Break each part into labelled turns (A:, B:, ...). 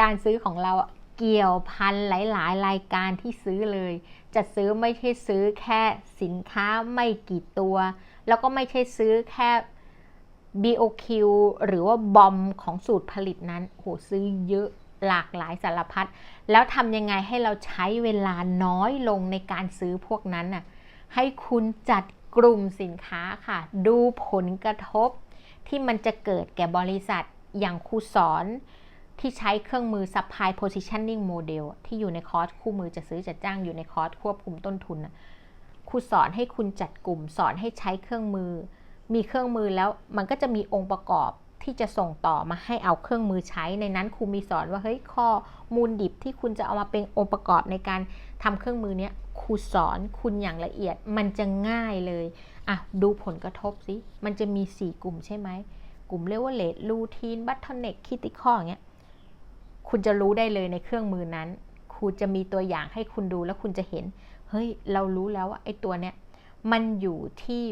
A: การซื้อของเราเกี่ยวพันหลาย ๆ รายการที่ซื้อเลย จะซื้อไม่ใช่ซื้อแค่สินค้าไม่กี่ตัว แล้วก็ไม่ใช่ซื้อแค่ BOQ หรือว่าบอมของสูตรผลิตนั้นโหซื้อเยอะหลากหลายสารพัด แล้วทำยังไงให้เราใช้เวลาน้อยลงในการซื้อพวกนั้นน่ะ ให้คุณจัดกลุ่มสินค้าค่ะ ดูผลกระทบที่มันจะเกิดแก่บริษัทอย่างครูสอน ที่ใช้เครื่องมือ supply positioning model ที่อยู่ในคอร์สคู่มือจะซื้อจะจ้างอยู่ในคอร์สควบคุมต้นทุนครูสอนให้คุณจัดกลุ่ม สอนให้ใช้เครื่องมือ มีเครื่องมือแล้วมันก็จะมีองค์ประกอบที่จะส่งต่อมาให้เอาเครื่องมือใช้ในนั้นครูมีสอนว่าเฮ้ยข้อมูลดิบที่คุณจะเอามาเป็นองค์ประกอบในการทำเครื่องมือเนี้ยครูสอนคุณอย่างละเอียดมันจะง่ายเลยอะดูผลกระทบสิมันจะมี 4 กลุ่มใช่ไหมกลุ่มเรียกว่าเลดรูทีนบัตเทเน็กคิติคออย่างเงี้ย คุณจะรู้ได้เลยในเครื่องมือนั้นครูจะมีตัวอย่างให้คุณดูแล้วคุณจะเห็น เฮ้ย เรารู้แล้วว่าไอ้ตัวเนี้ย มันอยู่ที่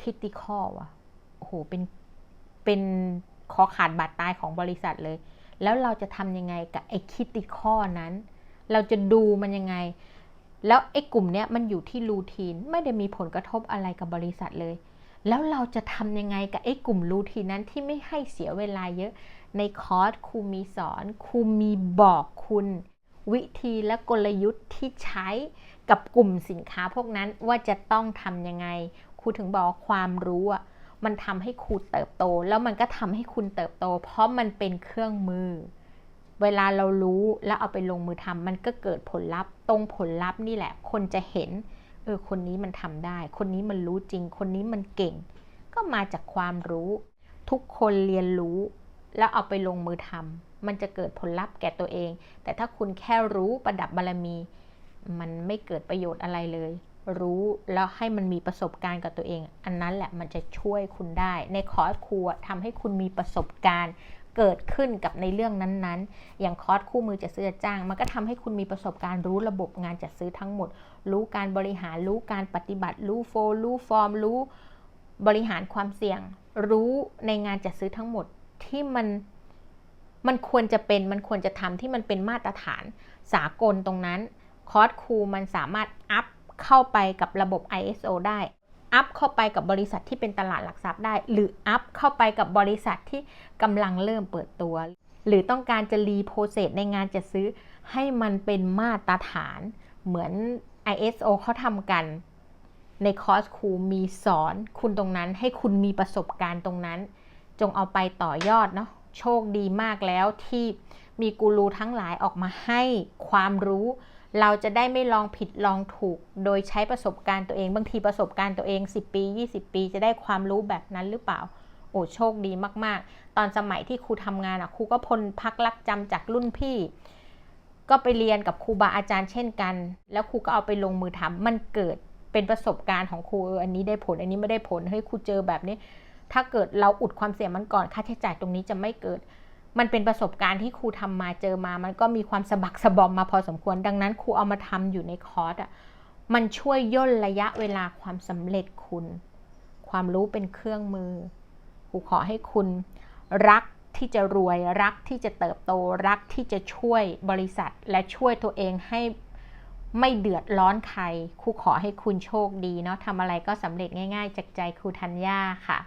A: คิติคอว่ะโอ้โห เป็น เป็นคอขาดบาดตายของบริษัทเลย แล้วเราจะทำยังไงกับไอ้คิติคอนั้น เราจะดูมันยังไง แล้วไอ้กลุ่มเนี้ยมันอยู่ที่รูทีน ไม่ได้มีผลกระทบอะไรกับบริษัทเลย แล้วเราจะทำยังไงกับไอ้กลุ่มรูทีนนั้นที่ไม่ให้เสียเวลาเยอะ ในคอร์สครูมีสอนครูมีบอกคุณ วิธีและกลยุทธ์ที่ใช้กับกลุ่มสินค้าพวกนั้นว่าจะต้องทำยังไงครูถึงบอกความรู้อะมันทำให้ครูเติบโต แล้วมันก็ทำให้คุณเติบโต เพราะมันเป็นเครื่องมือ เวลาเรารู้แล้วเอาไปลงมือทำมันก็เกิดผลลัพธ์ ตรงผลลัพธ์นี่แหละ คนจะเห็น เออคนนี้มันทำได้ คนนี้มันรู้จริง คนนี้มันเก่ง ก็มาจากความรู้ ทุกคนเรียนรู้ แล้วเอาไปลงมือทำมันจะเกิดผลลัพธ์แก่ตัวเอง แต่ถ้าคุณแค่รู้ประดับบารมี มันไม่เกิดประโยชน์อะไรเลย รู้แล้วให้มันมีประสบการณ์กับตัวเอง อันนั้นแหละมันจะช่วยคุณได้ ในคอร์สครูทำให้คุณมีประสบการณ์ เกิดขึ้นกับในเรื่องนั้นๆ อย่างคอร์สคู่มือจะซื้อจะจ้าง มันก็ทำให้คุณมีประสบการณ์รู้ระบบงานจัดซื้อทั้งหมด รู้การบริหารรู้การปฏิบัติ รู้โฟล์รู้ฟอร์ม รู้บริหารความเสี่ยง รู้ในงานจัดซื้อทั้งหมดที่มันมันควรจะเป็นมันควรจะทำที่มันเป็นมาตรฐานสากลตรงนั้น คอร์สครูมันสามารถอัพเข้าไปกับระบบ ISO ได้ อัพเข้าไปกับบริษัทที่เป็นตลาดหลักทรัพย์ได้ หรืออัพเข้าไปกับบริษัทที่กำลังเริ่มเปิดตัว หรือต้องการจะรีโพเซสในงานจะซื้อให้มันเป็นมาตรฐานเหมือน ISO เขาทำกันในคอร์สครูมีสอนคุณตรงนั้นให้คุณมีประสบการณ์ตรงนั้น จงเอาไปต่อยอดเนาะโชคดีมากแล้วที่มีกูรูทั้งหลายออกมาให้ความรู้ เราจะได้ไม่ลองผิดลองถูก โดยใช้ประสบการณ์ตัวเอง บางทีประสบการณ์ตัวเอง 10 ปี 20 ปี จะได้ความรู้แบบนั้นหรือเปล่า โอ้โชคดีมาก ๆ ตอนสมัยที่ครูทำงานอะครูก็พลพักรักจำจากรุ่นพี่ ก็ไปเรียนกับครูบาอาจารย์เช่นกัน แล้วครูก็เอาไปลงมือทำมันเกิดเป็นประสบการณ์ของครูเอออันนี้ได้ผล อันนี้ไม่ได้ผลเฮ้ยครูเจอแบบนี้ ถ้าเกิดเราอุดความเสี่ยงมันก่อนค่าใช้จ่ายตรงนี้จะไม่เกิด มันเป็นประสบการณ์ที่ครูทำมาเจอมา มันก็มีความสะบักสะบอมมาพอสมควร ดังนั้นครูเอามาทำอยู่ในคอร์สอะ มันช่วยย่นระยะเวลาความสำเร็จคุณ ความรู้เป็นเครื่องมือ ครูขอให้คุณรักที่จะรวยรักที่จะเติบโตรักที่จะช่วยบริษัท และช่วยตัวเองให้ไม่เดือดร้อนใครครูขอให้คุณโชคดีเนาะทำอะไรก็สำเร็จง่าย ๆ จากใจครูธัญญาค่ะ